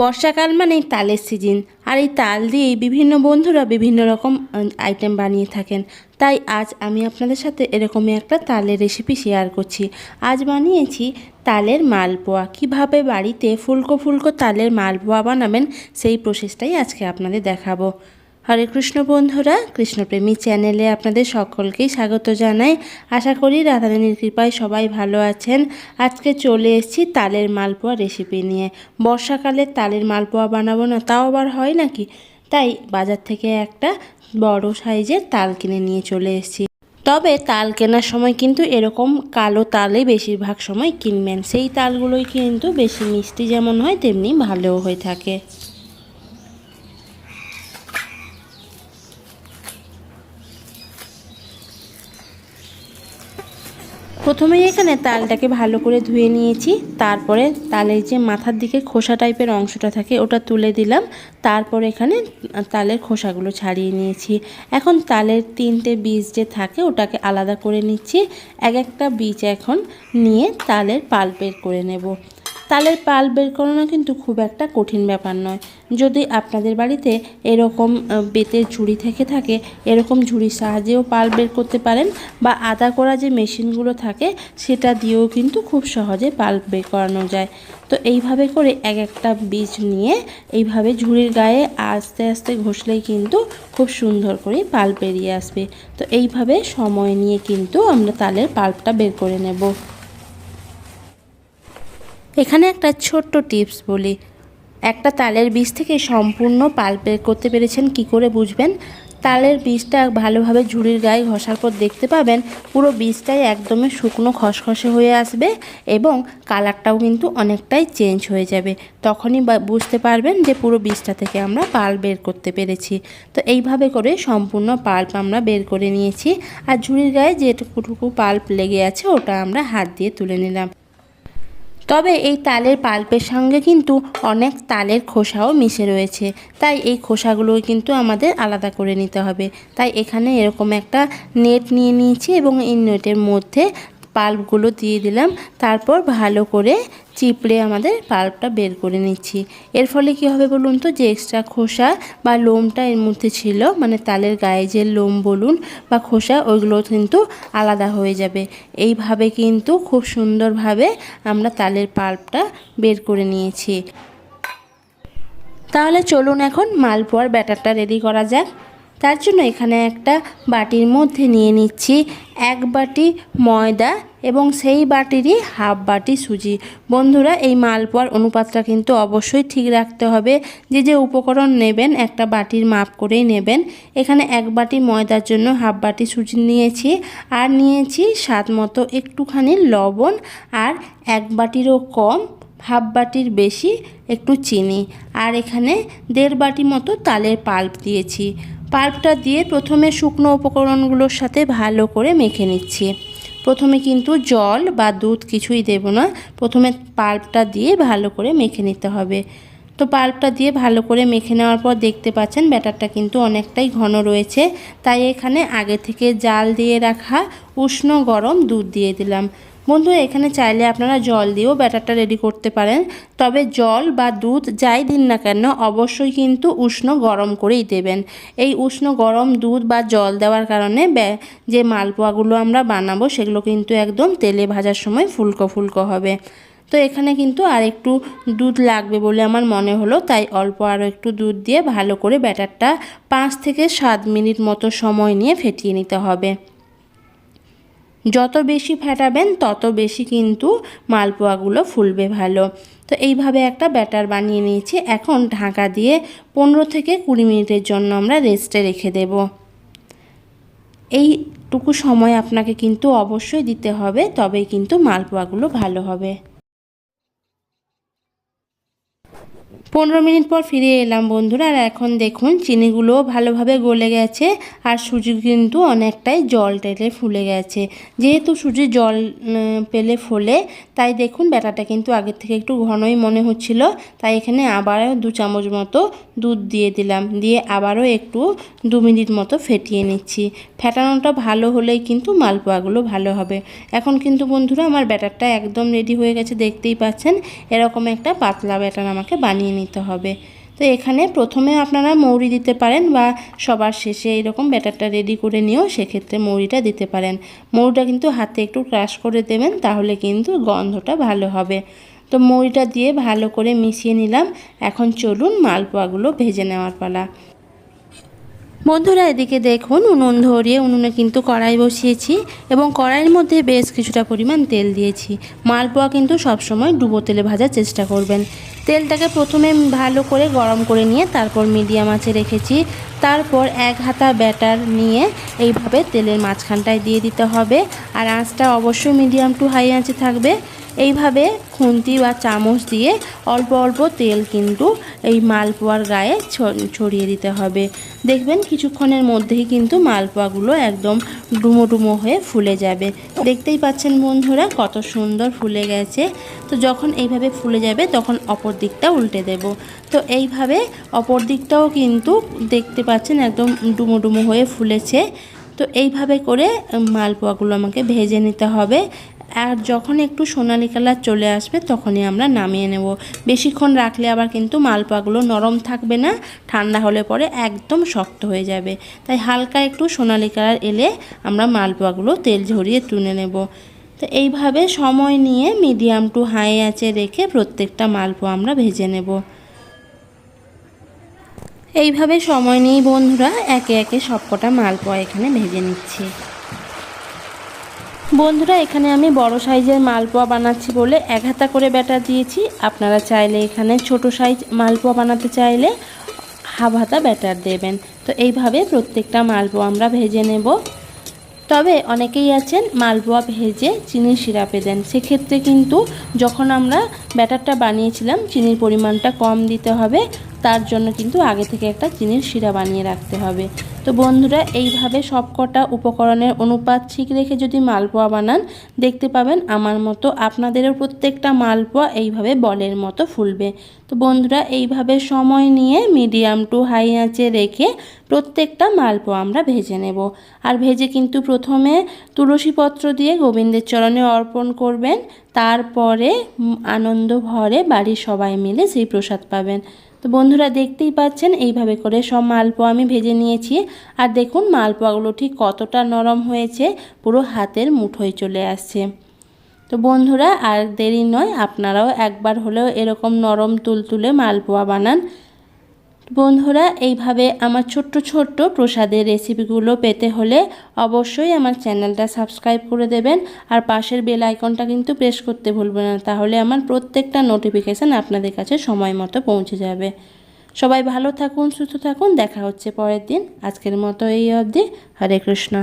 বর্ষাকাল মানেই তালের সিজন আর এই তাল দিয়েই বিভিন্ন বন্ধুরা বিভিন্ন রকম আইটেম বানিয়ে থাকেন। তাই আজ আমি আপনাদের সাথে এরকমই একটা তালের রেসিপি শেয়ার করছি। আজ বানিয়েছি তালের মালপোয়া। কীভাবে বাড়িতে ফুলকো ফুলকো তালের মালপোয়া বানাবেন, সেই প্রসেসটাই আজকে আপনাদের দেখাবো। হরে কৃষ্ণ বন্ধুরা, কৃষ্ণপ্রেমী চ্যানেলে আপনাদের সকলকেই স্বাগত জানাই। আশা করি রাধারানীর কৃপায় সবাই ভালো আছেন। আজকে চলে এসেছি তালের মালপোয়া রেসিপি নিয়ে। বর্ষাকালে তালের মালপোয়া বানাবো না, তাও আবার হয় নাকি? তাই বাজার থেকে একটা বড় সাইজের তাল কিনে নিয়ে চলে এসেছি। তবে তাল কেনার সময় কিন্তু এরকম কালো তালে বেশিরভাগ সময় কিনবেন। সেই তালগুলোই কিন্তু বেশি মিষ্টি যেমন হয়, তেমনি ভালোও হয়ে থাকে। প্রথমেই এখানে তালটাকে ভালো করে ধুয়ে নিয়েছি, তারপরে তালের যে মাথার দিকে খোসা টাইপের অংশটা থাকে ওটা তুলে দিলাম, তারপর এখানে তালের খোসাগুলো ছাড়িয়ে নিয়েছি। এখন তালের তিনটে বীজ যে থাকে ওটাকে আলাদা করে নিচ্ছি, এক একটা বীজ এখন নিয়ে তালের পাল্পের করে নেব। তালের পাল বের করানো কিন্তু খুব একটা কঠিন ব্যাপার নয়। যদি আপনাদের বাড়িতে এরকম বেতের ঝুড়ি থেকে থাকে, এরকম ঝুড়ির সাহায্যেও পাল বের করতে পারেন বা আদা করা যে মেশিনগুলো থাকে, সেটা দিয়েও কিন্তু খুব সহজে পাল বের করানো যায়। তো এইভাবে করে এক একটা বীজ নিয়ে এইভাবে ঝুড়ির গায়ে আস্তে আস্তে ঘষলেই কিন্তু খুব সুন্দর করে পাল্প বেরিয়ে আসবে। তো এইভাবে সময় নিয়ে কিন্তু আমরা তালের পাল্পটা বের করে নেব। এখানে একটা ছোট্ট টিপস বলি। একটা তালের বীজ থেকে সম্পূর্ণ পাল্প বের করতে পেরেছেন, কি করে বুঝবেন? তালের বীজটা ভালোভাবে ঝুড়ির গায়ে ঘষার পর দেখতে পাবেন, পুরো বীজটাই একদমই শুকনো খসখসে হয়ে আসবে এবং কালারটাও কিন্তু অনেকটাই চেঞ্জ হয়ে যাবে। তখনই বুঝতে পারবেন যে পুরো বীজটা থেকে আমরা পাল্প বের করতে পেরেছি। তো এইভাবে করে সম্পূর্ণ পাল্প আমরা বের করে নিয়েছি। আর ঝুড়ির গায়ে যেটুকুটুকু পাল্প লেগে আছে, ওটা আমরা হাত দিয়ে তুলে নিলাম। তবে এই তালের পাল্পের সঙ্গে কিন্তু অনেক তালের খোসাও মিশে রয়েছে। তাই এই খোসাগুলোও কিন্তু আমাদের আলাদা করে নিতে হবে। তাই এখানে এরকম একটা নেট নিয়ে নিয়েছি এবং এই নেটের মধ্যে পাল্পগুলো দিয়ে দিলাম। তারপর ভালো করে চিপড়ে আমাদের পাল্পটা বের করে নিচ্ছি। এর ফলে কি হবে বলুন তো? যে এক্সট্রা খোসা বা লোমটা এর মধ্যে ছিল মানে তালের গায়ে যে লোম বলুন বা খোসা, ওইগুলো কিন্তু আলাদা হয়ে যাবে। এইভাবে কিন্তু খুব সুন্দরভাবে আমরা তালের পাল্পটা বের করে নিয়েছি। তাহলে চলুন এখন মালপোয়ার ব্যাটারটা রেডি করা যাক। তার জন্য এখানে একটা বাটির মধ্যে নিয়ে নিচ্ছি এক বাটি ময়দা এবং সেই বাটিরই হাফ বাটি সুজি। বন্ধুরা, এই মালপোয়ার অনুপাতটা কিন্তু অবশ্যই ঠিক রাখতে হবে। যে যে উপকরণ নেবেন, একটা বাটির মাপ করেই নেবেন। এখানে এক বাটি ময়দার জন্য হাফ বাটি সুজি নিয়েছি আর নিয়েছি স্বাদ মতো একটুখানি লবণ আর এক বাটিরও কম, হাফ বাটির বেশি একটু চিনি। আর এখানে দেড় বাটি মতো তালের পাল্প দিয়েছি। পাল্পটা দিয়ে প্রথমে শুকনো উপকরণগুলোর সাথে ভালো করে মেখে নিচ্ছি। প্রথমে কিন্তু জল বা দুধ কিছুই দেব না। প্রথমে পাল্পটা দিয়ে ভালো করে মেখে নিতে হবে। তো পাল্পটা দিয়ে ভালো করে মেখে নেওয়ার পর দেখতে পাচ্ছেন ব্যাটারটা কিন্তু অনেকটাই ঘন রয়েছে। তাই এখানে আগে থেকে জাল দিয়ে রাখা উষ্ণ গরম দুধ দিয়ে দিলাম। বন্ধু, এখানে চাইলে আপনারা জল দিয়েও ব্যাটারটা রেডি করতে পারেন। তবে জল বা দুধ যাই দিন না কেন, অবশ্যই কিন্তু উষ্ণ গরম করেই দেবেন। এই উষ্ণ গরম দুধ বা জল দেওয়ার কারণে যে মালপোয়াগুলো আমরা বানাবো, সেগুলো কিন্তু একদম তেলে ভাজার সময় ফুলকো ফুলকো হবে। তো এখানে কিন্তু আর একটু দুধ লাগবে বলে আমার মনে হলো, তাই অল্প আরও একটু দুধ দিয়ে ভালো করে ব্যাটারটা পাঁচ থেকে সাত মিনিট মতো সময় নিয়ে ফেটিয়ে নিতে হবে। যত বেশি ফেটাবেন, তত বেশি কিন্তু মালপোয়াগুলো ফুলবে ভালো। তো এইভাবে একটা ব্যাটার বানিয়ে নিয়েছি। এখন ঢাকা দিয়ে পনেরো থেকে কুড়ি মিনিটের জন্য আমরা রেস্টে রেখে দেব। এইটুকু সময় আপনাকে কিন্তু অবশ্যই দিতে হবে, তবেই কিন্তু মালপোয়াগুলো ভালো হবে। পনেরো মিনিট পর ফিরে এলাম বন্ধুরা, আর এখন দেখুন চিনিগুলোও ভালোভাবে গলে গেছে, আর সুজি কিন্তু অনেকটাই জল টেলে ফুলে গেছে। যেহেতু সুজি জল পেলে ফোলে, তাই দেখুন ব্যাটাটা কিন্তু আগের থেকে একটু ঘনই মনে হচ্ছিল, তাই এখানে আবারও দু চামচ মতো দুধ দিয়ে দিলাম, দিয়ে আবারও একটু দু মিনিট মতো ফেটিয়ে নিচ্ছি। ফেটানোটা ভালো হলেই কিন্তু মালপোয়াগুলো ভালো হবে। এখন কিন্তু বন্ধুরা আমার ব্যাটারটা একদম রেডি হয়ে গেছে, দেখতেই পাচ্ছেন, এরকম একটা পাতলা ব্যাটার আমাকে বানিয়ে বানিয়ে নিতে হবে। তো এখানে প্রথমে আপনারা মৌরি দিতে পারেন বা সবার শেষে এরকম ব্যাটারটা রেডি করে নিয়েও সেক্ষেত্রে মৌরিটা দিতে পারেন। মৌরিটা কিন্তু হাতে একটু ক্রাশ করে দেবেন, তাহলে কিন্তু গন্ধটা ভালো হবে। তো মৌরিটা দিয়ে ভালো করে মিশিয়ে নিলাম। এখন চলুন মালপোয়াগুলো ভেজে নেওয়ার পালা। বন্ধুরা, এদিকে দেখুন, উনুন ধরিয়ে উনুনে কিন্তু কড়াই বসিয়েছি এবং কড়াইয়ের মধ্যে বেশ কিছুটা পরিমাণ তেল দিয়েছি। মালপোয়া কিন্তু সবসময় ডুবো তেলে ভাজার চেষ্টা করবেন। তেলটাকে প্রথমে ভালো করে গরম করে নিয়ে তারপর মিডিয়াম আঁচে রেখেছি। তারপর এক হাতা ব্যাটার নিয়ে এইভাবে তেলের মাঝখানটায় দিয়ে দিতে হবে। আর আঁচটা অবশ্যই মিডিয়াম টু হাই আঁচে থাকবে। এইভাবে খুন্তি বা চামচ দিয়ে অল্প অল্প তেল কিন্তু এই মালপোয়ার গায়ে ছড়িয়ে দিতে হবে। দেখবেন কিছুক্ষণের মধ্যেই কিন্তু মালপোয়াগুলো একদম ডুমো ডুমো হয়ে ফুলে যাবে। দেখতেই পাচ্ছেন বন্ধুরা কত সুন্দর ফুলে গেছে। তো যখন এইভাবে ফুলে যাবে তখন অপর দিকটা উল্টে দেব। তো এইভাবে অপর দিকটাও কিন্তু দেখতে পাচ্ছেন একদম ডুমো ডুমো হয়ে ফুলেছে। তো এইভাবে করে মালপোয়াগুলো আমাকে ভেজে নিতে হবে। আর যখন একটু সোনালি কালার চলে আসবে, তখনই আমরা নামিয়ে নেব। বেশিক্ষণ রাখলে আবার কিন্তু মালপাগুলো নরম থাকবে না, ঠান্ডা হলে পরে একদম শক্ত হয়ে যাবে। তাই হালকা একটু সোনালি কালার এলে আমরা মালপোয়াগুলো তেল ঝরিয়ে তুলে নেব। তো এইভাবে সময় নিয়ে মিডিয়াম টু হাই আঁচে রেখে প্রত্যেকটা মালপোয়া আমরা ভেজে নেব। এইভাবে সময় নিয়েই বন্ধুরা একে একে সবকটা মালপোয়া এখানে ভেজে নিচ্ছি। বন্ধুরা, এখানে আমি বড় সাইজের মালপোয়া বানাচ্ছি বলে এক হাতা করে ব্যাটার দিয়েছি। আপনারা চাইলে এখানে ছোট সাইজ মালপোয়া বানাতে চাইলে হাফ হাতা ব্যাটার দেবেন। তো এইভাবে প্রত্যেকটা মালপোয়া আমরা ভেজে নেব। তবে অনেকেই আছেন মালপোয়া ভেজে চিনির সিরাপে দেন। সেক্ষেত্রে কিন্তু যখন আমরা ব্যাটারটা বানিয়েছিলাম, চিনির পরিমাণটা কম দিতে হবে। তার জন্য কিন্তু আগে থেকে একটা চিনির শিরা বানিয়ে রাখতে হবে। তো বন্ধুরা, এইভাবে সবকটা উপকরণের অনুপাত ঠিক রেখে যদি মালপোয়া বানান, দেখতে পাবেন আমার মতো আপনাদেরও প্রত্যেকটা মালপোয়া এইভাবে বলের মতো ফুলবে। তো বন্ধুরা, এইভাবে সময় নিয়ে মিডিয়াম টু হাই আঁচে রেখে প্রত্যেকটা মালপোয়া আমরা ভেজে নেব। আর ভেজে কিন্তু প্রথমে তুলসীপত্র দিয়ে গোবিন্দের চরণে অর্পণ করবেন। তারপরে আনন্দ ভরে বাড়ির সবাই মিলে সেই প্রসাদ পাবেন। তো বন্ধুরা দেখতেই পাচ্ছেন, এইভাবে করে সব মালপোয়া আমি ভেজে নিয়েছি। আর দেখুন, মালপোয়াগুলো ঠিক কতটা নরম হয়েছে, পুরো হাতের মুঠোয় চলে আসছে। তো বন্ধুরা, আর দেরি নয়, আপনারাও একবার হলেও এরকম নরম তুলতুলে মালপোয়া বানান। বন্ধুরা, এইভাবে আমার ছোট্ট ছোট্ট প্রসাদের রেসিপিগুলো পেতে হলে অবশ্যই আমার চ্যানেলটা সাবস্ক্রাইব করে দেবেন আর পাশের বেল আইকনটা কিন্তু প্রেস করতে ভুলবেন না, তাহলে আমার প্রত্যেকটা নোটিফিকেশান আপনাদের কাছে সময় মতো পৌঁছে যাবে। সবাই ভালো থাকুন, সুস্থ থাকুন, দেখা হচ্ছে পরের দিন। আজকের মতো এই অবধি। হরে কৃষ্ণ।